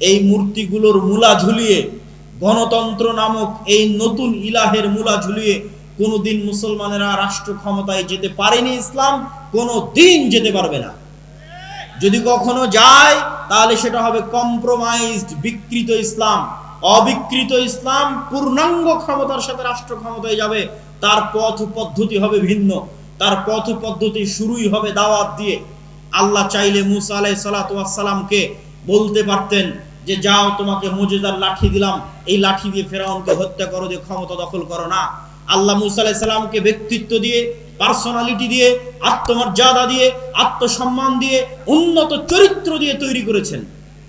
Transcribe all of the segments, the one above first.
এই মূর্তিগুলোর মূলা ঝুলিয়ে, গণতন্ত্র নামক এই নতুন ইলাহের মূলা ঝুলিয়ে কোনোদিন মুসলমানেরা রাষ্ট্র ক্ষমতায় যেতে পারেনি ইসলাম, কোনো দিন যেতে পারবে না। যদি কখনো যায়, তাহলে সেটা হবে কম্প্রোমাইজড বিকৃত ইসলাম। অবিকৃত ইসলাম পূর্ণাঙ্গ ক্ষমতার সাথে রাষ্ট্র ক্ষমতায় যাবে, তার পথ পদ্ধতি হবে ভিন্ন। তার পথ পদ্ধতি শুরুই হবে দাওয়াত দিয়ে। আল্লাহ চাইলে মুসা আলাই সালাতামকে বলতে পারতেন যে যাও, তোমাকে মজেদার লাঠি দিলাম। এই লাঠি দিয়ে ফেরাউনকে হত্যা করো দিয়ে ক্ষমতা দখল করো না। আল্লাহ মুসা ব্যক্তিত্ব দিয়ে পার্সোনালিটি দিয়ে, আত্মমর্যাদা দিয়ে, আত্মসম্মান দিয়ে, উন্নত চরিত্র দিয়ে তৈরি করেছেন।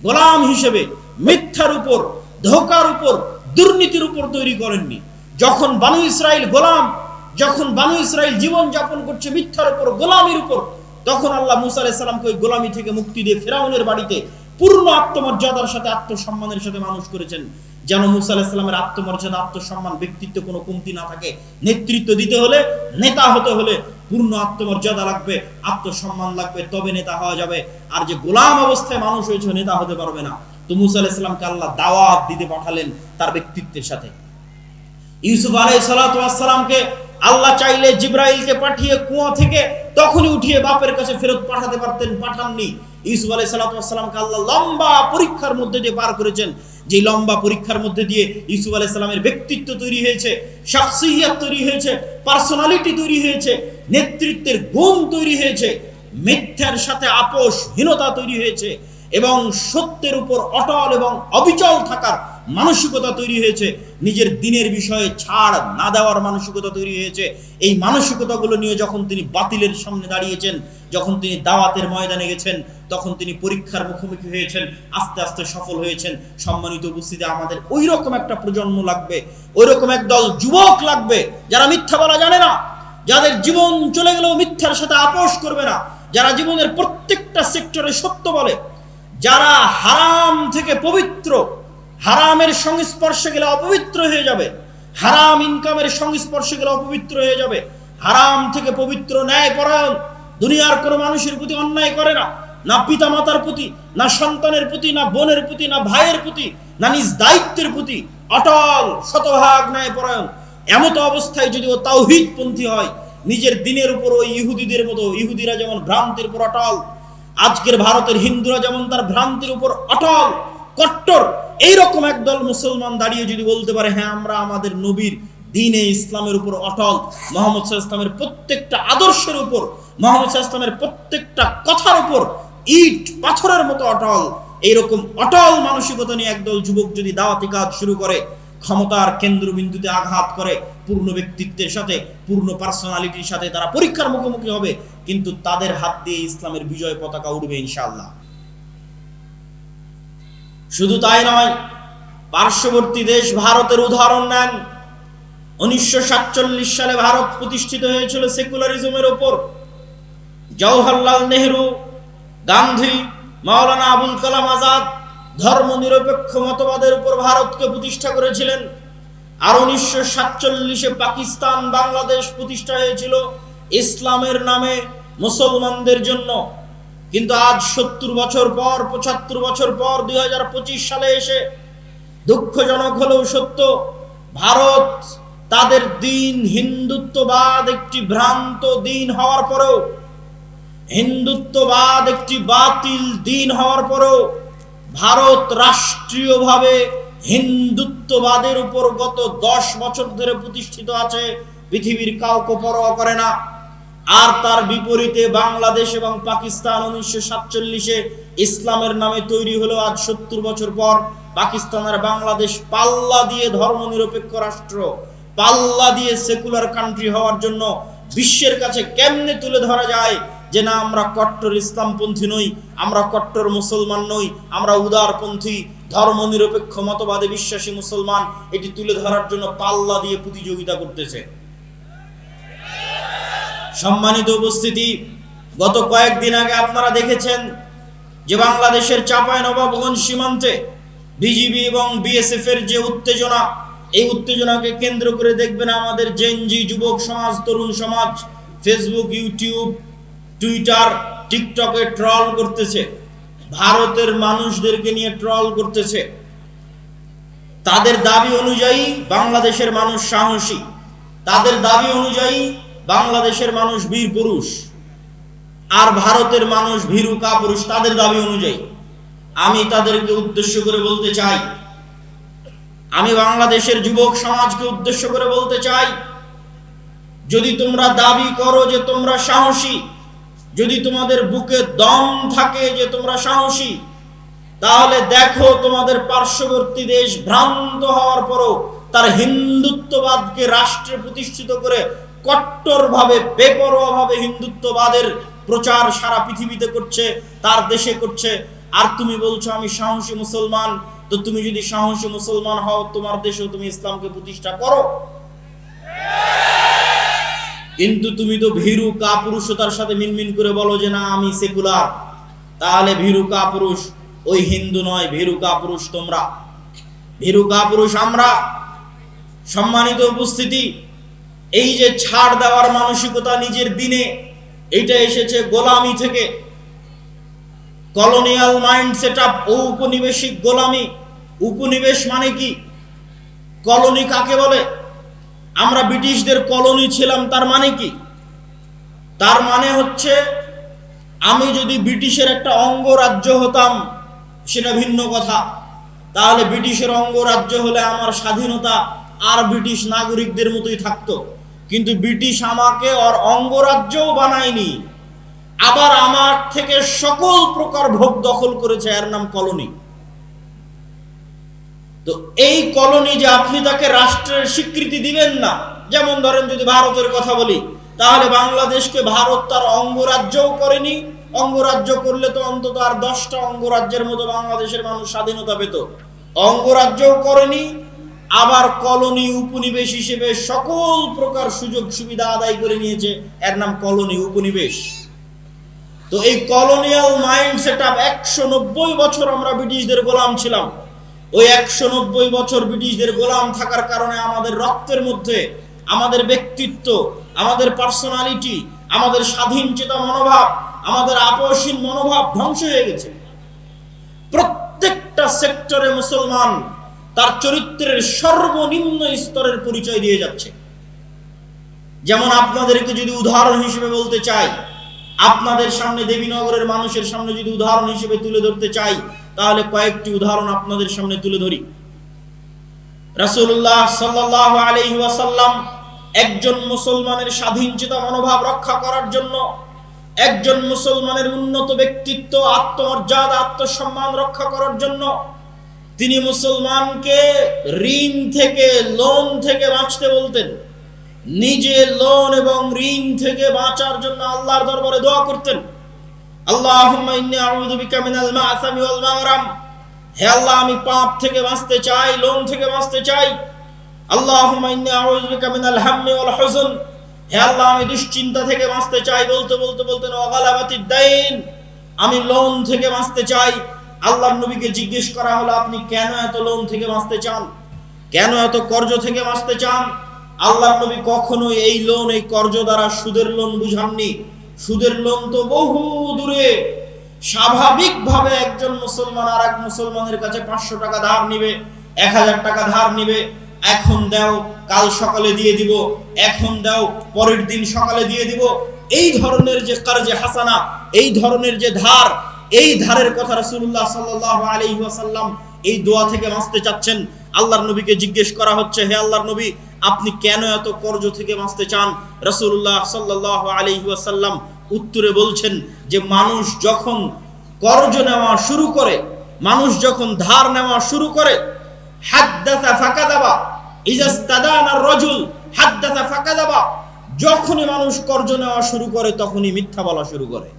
গোলাম হিসেবে মিথ্যার উপর, ধোকার উপর, দুর্নীতির উপর তৈরি করেননি। যখন বানু ইসরায়েল গোলাম, যখন বানু ইসরায়েল জীবন যাপন করছে মিথ্যার উপর, গোলামির উপর, তখন আল্লাহ মুসা আলাইহিস সালামকে ওই গোলামি থেকে মুক্তি দিয়ে ফেরাউনের বাড়িতে পূর্ণ আত্মমর্যাদার সাথে আত্মসম্মানের সাথে মানুষ করেছেন। যেন মুসা আলাইহিস আত্মমর্যাদা, আত্মসম্মান, ব্যক্তিত্ব কোনো কমতি না থাকে। নেতৃত্ব দিতে হলে, নেতা হতে হলে পূর্ণ আত্মমর্যাদা লাগবে, আত্মসম্মান লাগবে, তবে নেতা হওয়া যাবে। আর যে গোলাম অবস্থায় মানুষ হয়েছে, নেতা হতে পারবে না। তো মুসা আলাইহিস আল্লাহ দাওয়াত দিতে পাঠালেন তার ব্যক্তিত্বের সাথে। ইউসুফ আলাই সালাতামকে আল্লাহ চাইলে জিব্রাইলকে পাঠিয়ে কুয়া থেকে তখনই উঠিয়ে বাপের কাছে ফেরত পাঠাতে পারতেন, পাঠাননি। ইউসুফ আলাই সালাতামকে আল্লাহ লম্বা পরীক্ষার মধ্যে দিয়ে পার করেছেন। যে লম্বা পরীক্ষার মধ্যে দিয়ে ইউসুফ আলাই সালামের ব্যক্তিত্ব তৈরি হয়েছে শাকসিয়াত তৈরি হয়েছে, পার্সোনালিটি তৈরি হয়েছে, নেতৃত্বের গুণ তৈরি হয়েছে, মিথ্যার সাথে আপোষহীনতা তৈরি হয়েছে এবং সত্যের উপর অটল এবং অবিচল থাকার মানসিকতা তৈরি হয়েছে, নিজের দিনের বিষয়ে ছাড় না দেওয়ার মানসিকতা তৈরি হয়েছে। এই মানসিকতাগুলো নিয়ে যখন তিনি বাতিলের সামনে দাঁড়িয়েছেন, যখন তিনি দাওয়াতের ময়দানে গেছেন, তখন তিনি পরীক্ষার মুখোমুখি হয়েছেন, আস্তে আস্তে সফল হয়েছেন। সম্মানিত উপস্থিতি, আমাদের ওই রকম একটা প্রজন্ম লাগবে ওই রকম একদল যুবক লাগবে, যারা মিথ্যা বলা জানে না, যাদের জীবন চলে গেলেও মিথ্যার সাথে আপোষ করবে না, যারা জীবনের প্রত্যেকটা সেক্টরে সত্য বলে, যারা হারাম থেকে পবিত্র হারামের সংস্পর্শে গেলে অপবিত্র হয়ে যাবে। হারাম ইনকামের সংস্পর্শে গেলে অপবিত্র হয়ে যাবে। হারাম থেকে পবিত্র ন্যায় পরায়ণ। দুনিয়ার কোনো মানুষের প্রতি অন্যায় করে না। না পিতা মাতার প্রতি, না সন্তানের প্রতি, না বোনের প্রতি, না ভাইয়ের প্রতি, না নিজ দায়িত্বের প্রতি অটল, শতভাগ ন্যায় পরায়ণ। এমত অবস্থায় যদি ও তাওহিদ পন্থী হয়, নিজের দিনের উপর ওই ইহুদিদের মতো, ইহুদিরা যেমন ভ্রান্তির উপর অটল, আজকের ভারতের হিন্দুরা যেমন তার ভ্রান্তির উপর অটল, কট্টর এইরকম একদল মুসলমান দাঁড়িয়ে যদি বলতে পারে হ্যাঁ আমরা আমাদের নবীর দিনে ইসলামের উপর অটল, মোহাম্মদ ইসলামের প্রত্যেকটা আদর্শের উপর, মোহাম্মদ ইসলামের প্রত্যেকটা কথার উপর ইট, পাথরের মতো অটল, এইরকম অটল মানসিকতা নিয়ে একদল যুবক যদি দাওয়াতি কাজ শুরু করে, ক্ষমতার কেন্দ্রবিন্দুতে আঘাত করে, পূর্ণ ব্যক্তিত্বের সাথে, পূর্ণ পার্সোনালিটির সাথে তারা পরীক্ষার মুখোমুখি হবে, কিন্তু তাদের হাত দিয়ে ইসলামের বিজয় পতাকা উঠবে ইনশাআল্লাহ। শুধু তাই নয়, পার্শ্ববর্তী দেশ ভারতের উদাহরণ নেন। উনিশশো সাতচল্লিশ সালে ভারত প্রতিষ্ঠিত হয়েছিল সেকুলারিজমের ওপর। জওহরলাল নেহরু, গান্ধী, মাওলানা আবুল কালাম আজাদ ধর্ম নিরপেক্ষ মতবাদের উপর ভারতকে প্রতিষ্ঠা করেছিলেন। আর উনিশশো সাতচল্লিশে পাকিস্তান বাংলাদেশ প্রতিষ্ঠা হয়েছিল ইসলামের নামে মুসলমানদের জন্য। কিন্তু আজ সত্তর বছর পর, পঁচাত্তর বছর পর দু হাজার পঁচিশ সালে এসে দুঃখজনক হলেও সত্য, ভারত তাদের দিন হিন্দুত্ববাদ একটি ভ্রান্ত দিন হওয়ার পরেও, হিন্দুত্ববাদ একটি বাতিল দিন হওয়ার পরেও, ভারত রাষ্ট্রীয়ভাবে হিন্দুত্ববাদের উপর গত দশ বছর ধরে প্রতিষ্ঠিত আছে, পৃথিবীর কাউকে পরোয়া করে না। আর তার বিপরীতে বাংলাদেশ এবং পাকিস্তান উনিশশো সাতচল্লিশে ইসলামের নামে তৈরি হলো আজ সত্তর বছর পর। পাকিস্তান আর বাংলাদেশ পাল্লা দিয়ে ধর্মনিরপেক্ষ রাষ্ট্র, পাল্লা দিয়ে সেকুলার কান্ট্রি হওয়ার জন্য বিশ্বের কাছে কেমনে তুলে ধরা যায় যে না, আমরা কট্টর ইসলামপন্থী নই, আমরা কট্টর মুসলমান নই, আমরা উদারপন্থী, ধর্মনিরপেক্ষ, মতবাদে বিশ্বাসী মুসলমান, এটি তুলে ধরার জন্য পাল্লা দিয়ে প্রতিযোগিতা করতেছে। সম্মানিত উপস্থিতি, গত কয়েকদিন আগে আপনারা দেখেছেন যে বাংলাদেশের চাপায় নবাবগঞ্জ সীমান্তে বিজিবি এবং বিএসএফ এর যে উত্তেজনা, এই উত্তেজনাকে কেন্দ্র করে দেখবেন আমাদের জেনজি যুবক সমাজ, তরুণ সমাজ ফেসবুক ইউটিউব টুইটার টিকটকে ট্রল করতেছে। ভারতের মানুষদেরকে নিয়ে ট্রল করতেছে। তাদের দাবি অনুযায়ী বাংলাদেশের মানুষ সাহসী। তাদের দাবি অনুযায়ী বাংলাদেশের মানুষ বীর পুরুষ আর ভারতের মানুষ ভীরু কাপুরুষ তাদের দাবি অনুযায়ী আমি তাদেরকে উদ্দেশ্য করে বলতে চাই, আমি বাংলাদেশের যুবক সমাজকে উদ্দেশ্য করে বলতে চাই, যদি তোমরা দাবি করো যে তোমরা সাহসী, যদি তোমাদের বুকে দম থাকে যে তোমরা সাহসী, তাহলে দেখো তোমাদের পার্শ্ববর্তী দেশ ভ্রান্ত হওয়ার পরও তার হিন্দুত্ববাদকে রাষ্ট্রে প্রতিষ্ঠিত করে কট্টরভাবে, বেপরোয়াভাবে হিন্দুত্ববাদের প্রচার সারা পৃথিবীতে করছে, তার দেশে করছে। আর তুমি বলছো, আমি সাহসী মুসলমান। তো তুমি যদি সাহসী মুসলমান হও, তোমার দেশেও তুমি ইসলামকে প্রতিষ্ঠা করো। কিন্তু তুমি তো ভীরু কাপুরুষতার সাথে মিনমিন করে বলো যে, না, আমি সেকুলার। তাহলে ভীরু কাপুরুষ, ওই হিন্দু নয়, ভীরু কাপুরুষ তোমরা। ভীরু কাপুরুষ আমরা। সম্মানিত উপস্থিতি এই যে ছাড় দেওয়ার মানসিকতা নিজের দিনে এটা এসেছে গোলামি থেকে। কলোনিয়াল মাইন্ড সেট আপ ও উপনিবেশিক গোলামি। উপনিবেশ মানে কি? কলোনি কাকে বলে? আমরা ব্রিটিশদের কলোনি ছিলাম, তার মানে কি? তার মানে হচ্ছে, আমি যদি ব্রিটিশের একটা অঙ্গরাজ্য হতাম, সেটা ভিন্ন কথা। তাহলে ব্রিটিশের অঙ্গরাজ্য হলে আমার স্বাধীনতা আর ব্রিটিশ নাগরিকদের মতোই থাকতো। কিন্তু ব্রিটিশ আমাকে ওর অঙ্গরাজ্যও বানায়নি। আবার আমার থেকে সকল প্রকার ভোগ দখল করেছে, এর নাম কলোনি। তো এই কলোনি যে আপনি তাকে রাষ্ট্রের স্বীকৃতি দিবেন না, যেমন ধরেন যদি ভারতের কথা বলি, তাহলে বাংলাদেশকে ভারত তার অঙ্গরাজ্যও করেনি। অঙ্গরাজ্য করলে তো অন্তত আর দশটা অঙ্গরাজ্যের মতো বাংলাদেশের মানুষ স্বাধীনতা পেত। অঙ্গরাজ্যও করেনি আবার কলোনি উপনিবেশ হিসেবে সকল প্রকার সুযোগ সুবিধা আদায় করে নিয়েছে। এর নাম কলোনি উপনিবেশ। তো এই কলোনিয়াল মাইন্ড সেট আপ একশো নব্বই বছর আমরা ব্রিটিশদের গোলাম ছিলাম। ওই একশো নব্বই বছর ব্রিটিশদের গোলাম থাকার কারণে আমাদের রক্তের মধ্যে, আমাদের ব্যক্তিত্ব, আমাদের পার্সোনালিটি আমাদের স্বাধীন চেতা মনোভাব, আমাদের আপসীন মনোভাব ধ্বংস হয়ে গেছে। প্রত্যেকটা সেক্টরে মুসলমান তার চরিত্রের সর্বনিম্ন স্তরের পরিচয় দিয়ে যাচ্ছে। যেমন আপনাদেরকে যদি উদাহরণ হিসেবে বলতে চাই, আপনাদের সামনে দেবীনগরের মানুষের সামনে যদি উদাহরণ হিসেবে তুলে ধরতে চাই, তাহলে কয়েকটি উদাহরণ আপনাদের সামনে তুলে ধরি। রাসূলুল্লাহ সাল্লাল্লাহু আলাইহি ওয়াসাল্লাম একজন মুসলমানের স্বাধীন চেতা মনোভাব রক্ষা করার জন্য একজন মুসলমানের উন্নত ব্যক্তিত্ব, আত্মমর্যাদা, আত্মসম্মান রক্ষা করার জন্য তিনি মুসলমানকে ঋণ থেকে লোন থেকে বাঁচতে বলতেন। নিজে লোন এবং ঋণ থেকে বাঁচার জন্য আল্লাহর দরবারে দোয়া করতেন। হে আল্লাহ, আমি পাপ থেকে বাঁচতে চাই লোন থেকে বাঁচতে চাই। হে আল্লাহ, আমি দুশ্চিন্তা থেকে বাঁচতে চাই বলতে বলতে বলতে ওয়াগালাবাতিদ দাইন। আমি লোন থেকে বাঁচতে চাই। আল্লাহর নবীকে জিজ্ঞেস করা হলো, আপনি কেন এত লোন থেকে বাঁচতে চান? কেন এত কর্জ থেকে বাঁচতে চান? আল্লাহর নবী কখনোই এই লোন এই কর্জ দ্বারা সুদের লোন বুঝাননি। সুদের লোন তো বহু দূরে। স্বাভাবিকভাবে একজন মুসলমান আর এক মুসলমানের কাছে পাঁচশো টাকা ধার নিবে, এক হাজার টাকা ধার নিবে। এখন দাও, কাল সকালে দিয়ে দিব। এখন দাও, পরের দিন সকালে দিয়ে দিব। এই ধরনের যে কার্যে হাসানা, এই ধরনের যে ধার এই ধারের কথা রাসূলুল্লাহ সাল্লাল্লাহু আলাইহি ওয়াসাল্লাম এই দোয়া থেকে বাঁচতে চাচ্ছেন। আল্লাহর নবীকে জিজ্ঞেস করা হচ্ছে, হে আল্লাহর নবী, আপনি কেন এত কর্জ থেকে বাঁচতে চান? রাসূলুল্লাহ সাল্লাল্লাহু আলাইহি ওয়াসাল্লাম উত্তরে বলছেন যে, মানুষ যখন কর্জ নেওয়া শুরু করে, মানুষ যখন ধার নেওয়া শুরু করে, হাদ্দাসা ফাকাদাবা, ইজাস্তাদানা রাজুল, হাদ্দাসা ফাকাদাবা, যখনই মানুষ কর্জ নেওয়া শুরু করে, তখনই মিথ্যা বলা শুরু করে।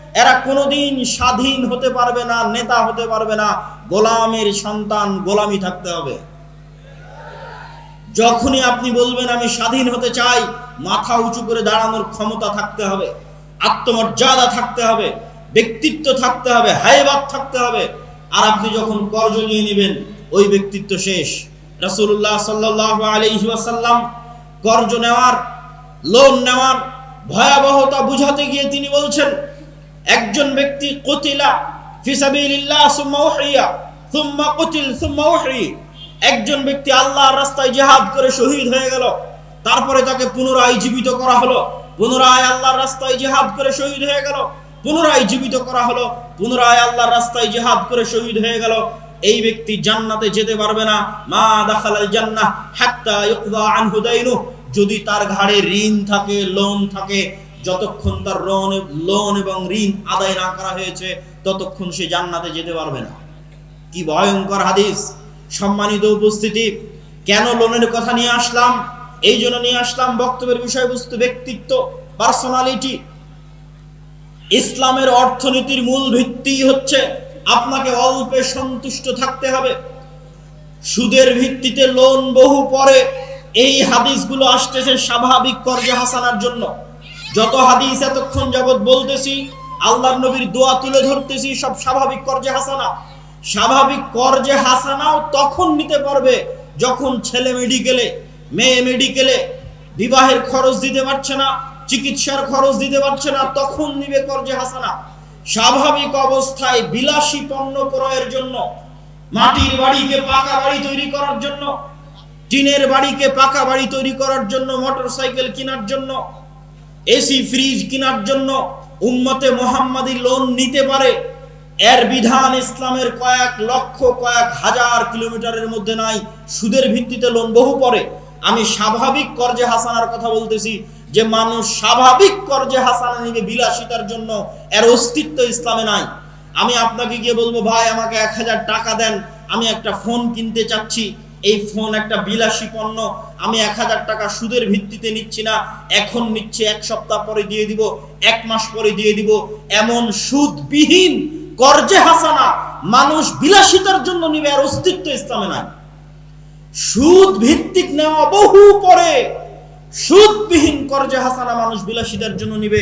এরা কোনোদিন স্বাধীন হতে পারবে না, নেতা হতে পারবে না। গোলামের সন্তান গোলামি থাকতে হবে। যখনই আপনি বলবেন, আমি স্বাধীন হতে চাই মাথা উঁচু করে দাঁড়ানোর ক্ষমতা থাকতে হবে, আত্মমর্যাদা থাকতে হবে, ব্যক্তিত্ব থাকতে হবে হাইবাদ থাকতে হবে। আর আপনি যখন কর্জ নিয়ে নেবেন, ওই ব্যক্তিত্ব শেষ। রাসূলুল্লাহ সাল্লাল্লাহু আলাইহি কর্জ নেওয়ার, লোন নেওয়ার ভয়াবহতা বুঝাতে গিয়ে তিনি বলছেন একজন ব্যক্তি কতিলা সুম্মা একজন ব্যক্তি আল্লাহর রাস্তায় করে শহীদ হয়ে গেল, তারপরে তাকে পুনরায় জীবিত করা হলো, পুনরায় আল্লাহর রাস্তায় করে শহীদ হয়ে গেল, পুনরায় জীবিত করা পুনরায় আল্লাহর রাস্তায় করে শহীদ হয়ে গেল। এই ব্যক্তি জান্নাতে যেতে পারবে না। মা দাখালাল যদি তার ঘাড়ে ঋণ থাকে লোন থাকে যতক্ষণ তার লোন লোন এবং ঋণ আদায় না করা হয়েছে, ততক্ষণ সে জান্নাতে যেতে পারবে না। কি ভয়ঙ্কর হাদিস। সম্মানিত উপস্থিতি, কেন লোনের কথা নিয়ে আসলাম? এই জন্য নিয়ে আসলাম বক্তব্যের বিষয়বস্তু, ব্যক্তিত্ব পার্সোনালিটি ইসলামের অর্থনীতির মূল ভিত্তি হচ্ছে আপনাকে অল্পে সন্তুষ্ট থাকতে হবে। সুদের ভিত্তিতে লোন বহু পরে এই হাদিসগুলো আসতেছে স্বাভাবিক কর্জে হাসানার জন্য। যত হাদিস এতক্ষণ যাবৎ বলতেছি, আল্লাহর নবীর দোয়া তুলে ধরতেছি, সব স্বাভাবিক কর্জে হাসানা। স্বাভাবিক কর্জে হাসানাও তখন নিতে পারবে যখন ছেলে মেডিকেলে, মেয়ে মেডিকেলে বিবাহের খরচ দিতে পারছে না, চিকিৎসার খরচ দিতে পারছে না, তখন নিবে কর্জে হাসানা। স্বাভাবিক অবস্থায় বিলাসী পণ্য ক্রয়ের জন্য, মাটির বাড়িকে পাকা বাড়ি তৈরি করার জন্য, টিনের বাড়িকে পাকা বাড়ি তৈরি করার জন্য মোটর সাইকেল কেনার জন্য এসি ফ্রিজ কেনার জন্য উম্মতে মোহাম্মদী লোন নিতে পারে। এর বিধান ইসলামের কয়েক লক্ষ, কয়েক হাজার কিলোমিটারের মধ্যে নাই। সুদের ভিত্তিতে লোন বহু পরে আমি স্বাভাবিক কর্জে হাসানার কথা বলতেছি যে মানুষ স্বাভাবিক কর্জে হাসানা নিবে বিলাসিতার জন্য। এর অস্তিত্ব ইসলামে নাই। আমি আপনাকে গিয়ে বলব, ভাই, আমাকে এক হাজার টাকা দেন। আমি একটা ফোন কিনতে চাচ্ছি। এই ফোন একটা বিলাসী পণ্য। আমি এক হাজার টাকা সুদের ভিত্তিতে নিচ্ছি না। এখন নিচ্ছে এক সপ্তাহ পরে দিয়ে দিব, এক মাস পরে দিয়ে দিব। এমন সুদবিহীন কর্জে হাসানা মানুষ বিলাসিতার জন্য নিবে আর অস্তিত্ব ইসলামে নাই। সুদ ভিত্তিক নেওয়া বহু পরে সুদবিহীন কর্জে হাসানা মানুষ বিলাসিতার জন্য নিবে।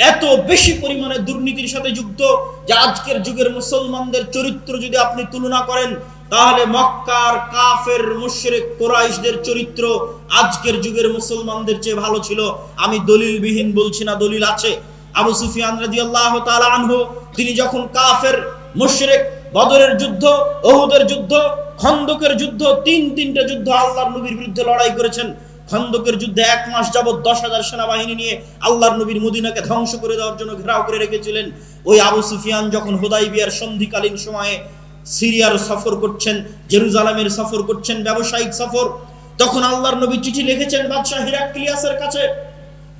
এত বেশি পরিমাণে দুর্নীতির সাথে যুক্ত যে আজকের যুগের মুসলমানদের চরিত্র যদি আপনি তুলনা করেন, তাহলে মক্কার কাফের, মুশরিক, কোরাইশদের চরিত্র আজকের যুগের মুসলমানদের চেয়ে ভালো ছিল। আমি দলিলবিহীন বলছি না, দলিল আছে। আবু সুফিয়ান রাদিয়াল্লাহু তাআলা আনহু, তিনি যখন কাফের, মুশরিক, বদরের যুদ্ধ, ওহুদের যুদ্ধ, খন্দকের যুদ্ধ, তিন তিনটা যুদ্ধ আল্লাহর নবীর বিরুদ্ধে লড়াই করেছেন খন্দকের যুদ্ধে এক মাস যাবৎ দশ হাজার সেনাবাহিনী নিয়ে আল্লাহর নবীর মদিনাকে ধ্বংস করে দেওয়ার জন্য ঘেরাও করে রেখেছিলেন। ওই আবু সুফিয়ান যখন হুদাই বিয়ার সন্ধিকালীন সময়ে সিরিয়ার সফর করছেন, জেরুজালামের সফর করছেন, ব্যবসায়িক সফর, তখন আল্লাহর নবী চিঠি লিখেছেন বাদশাহ হিরাক্লিয়াসের কাছে।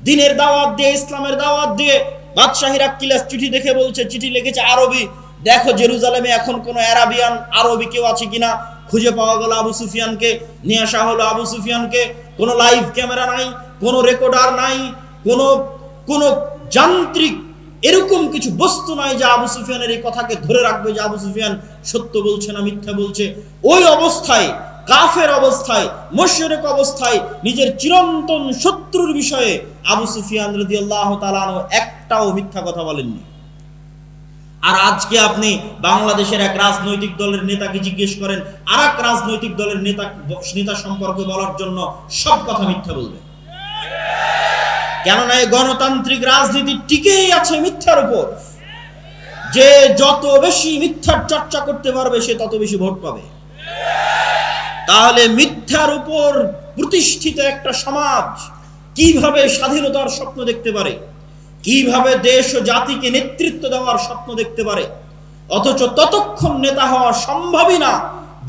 দিনের দাওয়াত দিয়ে, ইসলামের দাওয়াত দিয়ে বাদশাহ হিরাক্লিয়াস চিঠি দেখে বলছে, চিঠি লিখেছে, আরবি, দেখো জেরুজালেমে এখন কোন অ্যারাবিয়ান, আরবি কেউ আছে কিনা? খুঁজে পাওয়া গেল আবু সুফিয়ানকে, নিয়ে আসা হলো আবু সুফিয়ানকে কোনো লাইভ ক্যামেরা নাই, কোনো রেকর্ডার নাই, কোনো কোনো যান্ত্রিক এরকম কিছু বস্তু নাই যে আবু সুফিয়ানের এই কথাকে ধরে রাখবে যে আবু সুফিয়ান সত্য বলছে না মিথ্যা বলছে। ওই অবস্থায়, কাফের অবস্থায়, মোশরেক অবস্থায় নিজের চিরন্তন শত্রুর বিষয়ে আবু সুফিয়ান রাদিয়াল্লাহু তাআলা আনহু একটাও মিথ্যা কথা বলেননি। আর আজকে আপনি বাংলাদেশের এক রাজনৈতিক দলের নেতাকে জিজ্ঞেস করেন আর এক রাজনৈতিক দলের নেতা নেতা সম্পর্কে বলার জন্য সব কথা মিথ্যা বলবে। কেননা এই গণতান্ত্রিক রাজনীতি টিকেই আছে মিথ্যার উপর। যে যত বেশি মিথ্যার চর্চা করতে পারবে, সে তত বেশি ভোট পাবে। তাহলে মিথ্যার উপর প্রতিষ্ঠিত একটা সমাজ কীভাবে স্বাধীনতার স্বপ্ন দেখতে পারে? কীভাবে দেশ ও জাতিকে নেতৃত্ব দেওয়ার স্বপ্ন দেখতে পারে? অথচ ততক্ষণ নেতা হওয়া সম্ভবই না,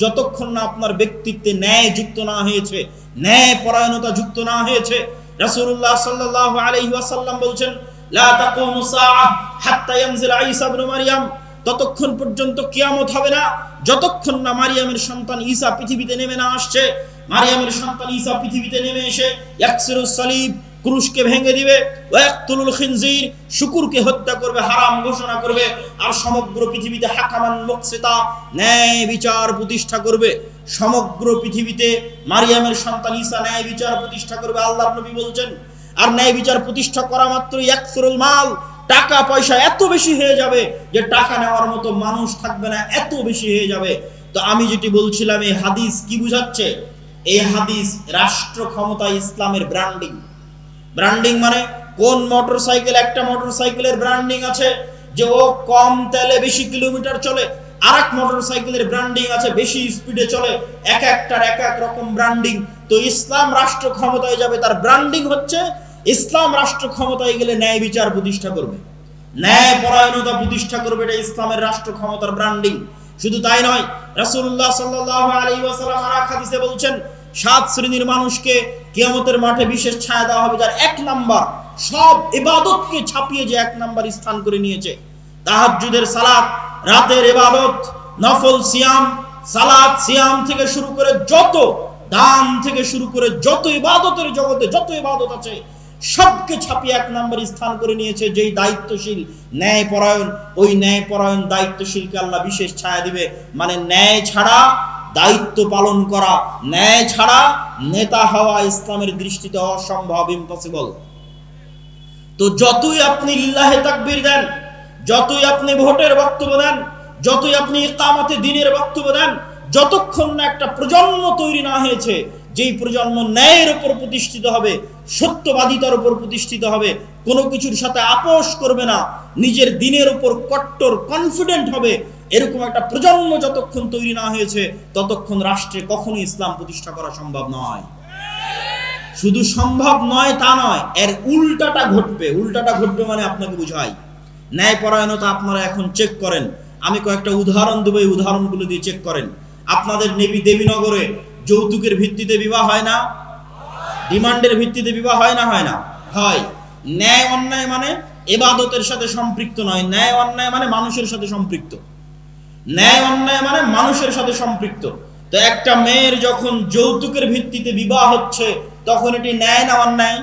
যতক্ষণ না আপনার ব্যক্তিত্বে ন্যায় যুক্ত না হয়েছে, ন্যায় পরায়ণতা যুক্ত না হয়েছে। রাসূলুল্লাহ সাল্লাল্লাহু আলাইহি ওয়াসাল্লাম বলছেন, লা তাকুমু সাআহ হাত্তা ইয়ানজিল ঈসা ইবনে মারইয়াম ততক্ষণ পর্যন্ত কিয়ামত হবে না, যতক্ষণ না মারিয়ামের সন্তান ঈসা পৃথিবীতে নেমে না আসছে। মারিয়ামের সন্তান ঈসা পৃথিবীতে নেমে এসে, ইয়াকসিরুস সালিব ক্রুশকে ভেঙে দিবে, ওয়াক্তুলুল খিনজির, শুকুরকে হত্যা করবে, হারাম ঘোষণা করবে, আর সমগ্র পৃথিবীতে হাকামান মুকসিতা, ন্যায় বিচার প্রতিষ্ঠা করবে। সমগ্র পৃথিবীতে মারিয়ামের সন্তান ঈসা ন্যায় বিচার প্রতিষ্ঠা করবে আল্লাহর নবী বলছেন। আর ন্যায় বিচার প্রতিষ্ঠা করা মাত্র ইয়াকসুরুল মাল, টাকা পয়সা এত বেশি হয়ে যাবে যে টাকা নেওয়ার মতো মানুষ থাকবে না, এত বেশি হয়ে যাবে। তো আমি যেটি বলছিলাম, এই হাদিস কি বুঝাচ্ছে? এই হাদিস রাষ্ট্র ক্ষমতা ইসলামের ব্র্যান্ডিং ব্র্যান্ডিং মানে কোন মোটরসাইকেল একটা মোটরসাইকেলের ব্র্যান্ডিং আছে যে ও কম তেলে বেশি কিলোমিটার চলে আর এক মোটরসাইকেলের ব্র্যান্ডিং আছে বেশি স্পিডে চলে, এক একটার এক এক রকম ব্র্যান্ডিং তো ইসলাম রাষ্ট্র ক্ষমতায় যাবে, তার ব্র্যান্ডিং হচ্ছে ইসলাম রাষ্ট্র ক্ষমতায় গেলে ন্যায় বিচার প্রতিষ্ঠা করবে। ন্যায় পরায়ণতা প্রতিষ্ঠা করবে, এটা ইসলামের রাষ্ট্র ক্ষমতার ব্র্যান্ডিং শুধু তাই নয়, রাসূলুল্লাহ সাল্লাল্লাহু আলাইহি ওয়াসাল্লাম আর হাদিসে বলছেন সাত শ্রেণির মানুষকে কিয়ামতের মাঠে বিশেষ ছায়া দেওয়া হবে, যার এক নাম্বার সব ইবাদতকে ছাপিয়ে যে এক নাম্বার স্থান করে নিয়েছে। তাহাজ্জুদের সালাত, রাতের ইবাদত, নফল সিয়াম, সালাত সিয়াম থেকে শুরু করে যত দান থেকে শুরু করে যত ইবাদতের জগতে যত ইবাদত আছে, সবকে ছাপিয়ে এক নম্বর স্থান করে নিয়েছে, যেই দায়িত্বশীল ন্যায় পরায়ণ ওই ন্যায় পরায়ণ দায়িত্বশীলকে আল্লাহ বিশেষ ছায়া দিবে। মানে ন্যায় ছাড়া দায়িত্ব পালন করা, ন্যায় ছাড়া নেতা হওয়া ইসলামের দৃষ্টিতে অসম্ভব ইম্পসিবল তো যতই আপনি লিল্লাহে তাকবীর দেন, যতই আপনি ভোটের বক্তব্য দেন, যতই আপনি ইকামতে দিনের বক্তব্য দেন, যতক্ষণ না একটা প্রজন্ম তৈরি না হয়েছে, যেই প্রজন্ম ন্যায়ের উপর প্রতিষ্ঠিত হবে, সত্যবাদিতার উপর প্রতিষ্ঠিত হবে, কোনো কিছুর সাথে আপোষ করবে না, নিজের দিনের উপর কট্টর কনফিডেন্ট হবে এরকম একটা প্রজন্ম যতক্ষণ তৈরি না হয়েছে, ততক্ষণ রাষ্ট্রে কখনো ইসলাম প্রতিষ্ঠা করা সম্ভব নয়। শুধু সম্ভব নয় তা নয়, এর উল্টাটা ঘটবে। উল্টাটা ঘটবে মানে আপনাকে বুঝাই। ন্যায়পরায়ণতা আপনারা এখন চেক করেন। আমি কয়েকটা উদাহরণ দেবো, এই উদাহরণগুলো দিয়ে চেক করেন। আপনাদের নেবী দেবীনগরে যৌতুকের ভিত্তিতে বিবাহ হয় না? ডিমান্ডের ভিত্তিতে বিবাহ হয় না হয় না? হয়। ন্যায় অন্যায় মানে এবাদতের সাথে সম্পৃক্ত নয়। ন্যায় অন্যায় মানে মানুষের সাথে সম্পৃক্ত। ন্যায় অন্যায় মানে মানুষের সাথে সম্পৃক্ত। তো একটা মেয়ের যখন যৌতুকের ভিত্তিতে বিবাহ হচ্ছে, তখন এটি ন্যায় না অন্যায়?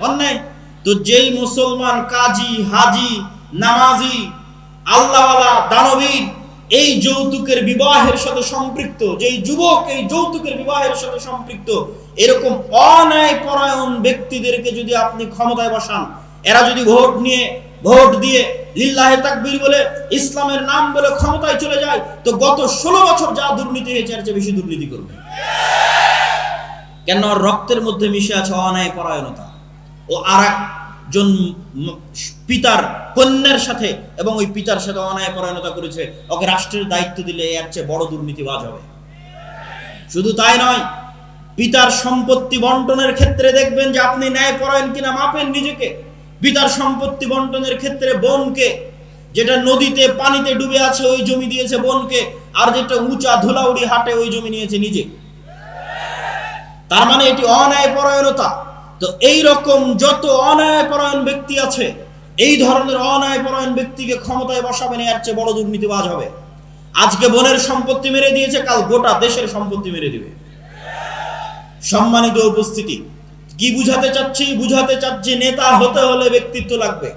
অন্যায়। তো যেই মুসলমান কাজী, হাজি, নামাজি, আল্লাহওয়ালা, দানবীর, এই যৌতুকের বিবাহের সাথে সম্পৃক্ত, যেই যুবক এই যৌতুকের বিবাহের সাথে সম্পৃক্ত, এরকম অন্যায় পরায়ণ ব্যক্তিদেরকে যদি আপনি ক্ষমতায় বসান, এরা যদি ভোট নিয়ে ভোট দিয়ে লিল্লাহে তাকবীর বলে ইসলামের নাম বলে ক্ষমতায় চলে যায়, তো গত ষোলো বছর যা দুর্নীতি হয়েছে, এর চেয়ে বেশি দুর্নীতি করবে। কেন রক্তের মধ্যে মিশে আছে অন্যায় পরায়ণতা ও আর একজন পিতার কন্যার সাথে এবং ওই পিতার সাথে অন্যায় পরায়ণতা করেছে, ওকে রাষ্ট্রের দায়িত্ব দিলে এর চেয়ে বড় দুর্নীতিবাজ হবে। শুধু তাই নয়, পিতার সম্পত্তি বন্টনের ক্ষেত্রে দেখবেন যে আপনি ন্যায় পরায়ণ কিনা, মাপেন নিজেকে। পিতার সম্পত্তি বন্টনের ক্ষেত্রে বোনকে, যেটা নদীতে পানিতে ডুবে আছে ওই জমি দিয়েছে বোনকে, আর যেটা উঁচা ধুলাউড়ি হাটে ওই জমি নিয়েছে নিজে। তার মানে এটি অন্যায় পরায়ণতা তো এই রকম যত অন্যায় পরায়ণ ব্যক্তি আছে, এই ধরনের অন্যায় পরায়ণ ব্যক্তিকে ক্ষমতায় বসাবেন এর চেয়ে বড় দুর্নীতিবাজ হবে। আজকে বনের সম্পত্তি মেরে দিয়েছে, কাল গোটা দেশের সম্পত্তি মেরে দিবে। সম্মানিত উপস্থিতি কি বুঝাতে চাচ্ছি? বুঝাতে চাচ্ছি নেতা হতে হলে ব্যক্তিত্ব লাগবে।